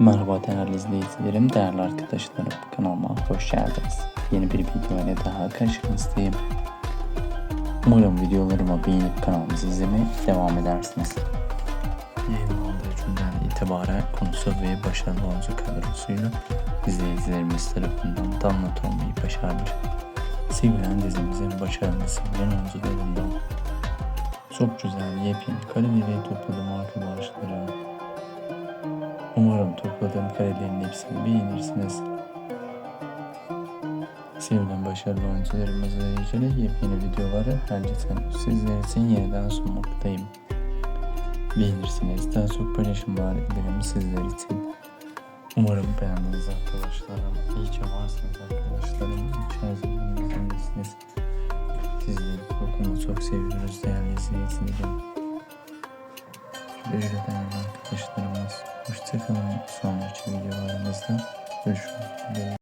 Merhaba değerli izleyicilerim, değerli arkadaşlarım. Kanalıma hoş geldiniz. Yeni bir video daha karşınızdayım. Umarım videolarımı beğenip kanalımızı izlemeye devam edersiniz. Yayınlandığı günden itibaren konusu ve başarılı oyuncu kadrosuyla izleyicilerimiz tarafından damlat olmayı başarmış. Sevilen dizimizin başarılı sevilen oyuncularından çok güzel yepyeni kareleri topladım arkadaşlarım. Umarım topladığım karelerin hepsini beğenirsiniz. Sevilen başarılı oyuncularımızla ilgili yepyeni videoları her geçen sizler için yeniden sunmaktayım. Beğenirsiniz. Daha çok paylaşımlar ederim sizler için. Umarım beğendiniz arkadaşlarım. İyi ki varsınız arkadaşlarım. Bizimlesiniz. Sizleri bakımı çok seviyoruz değerli izleyicilerim. Böyle değerli arkadaşlarımız. Hoşçakalın. Sonraki videolarımızda görüşmek üzere.